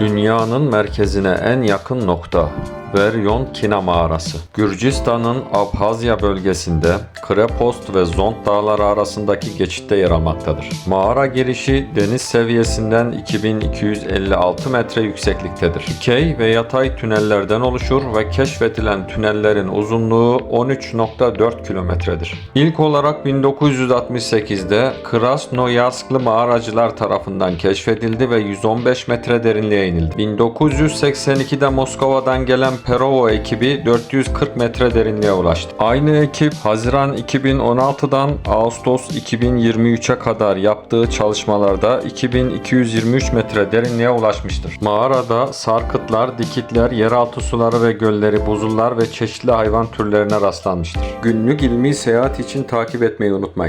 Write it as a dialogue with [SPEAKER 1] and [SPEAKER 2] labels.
[SPEAKER 1] Dünyanın merkezine en yakın nokta Veryon-Kina mağarası. Gürcistan'ın Abhazya bölgesinde Krepost ve Zond dağları arasındaki geçitte yer almaktadır. Mağara girişi deniz seviyesinden 2256 metre yüksekliktedir. Dikey ve yatay tünellerden oluşur ve keşfedilen tünellerin uzunluğu 13.4 kilometredir. İlk olarak 1968'de Krasnoyarsklı mağaracılar tarafından keşfedildi ve 115 metre derinliğe inildi. 1982'de Moskova'dan gelen Perovo ekibi 440 metre derinliğe ulaştı. Aynı ekip Haziran 2016'dan Ağustos 2023'e kadar yaptığı çalışmalarda 2223 metre derinliğe ulaşmıştır. Mağarada sarkıtlar, dikitler, yeraltı suları ve gölleri, buzullar ve çeşitli hayvan türlerine rastlanmıştır. Günlük ilmi seyahat için takip etmeyi unutmayın.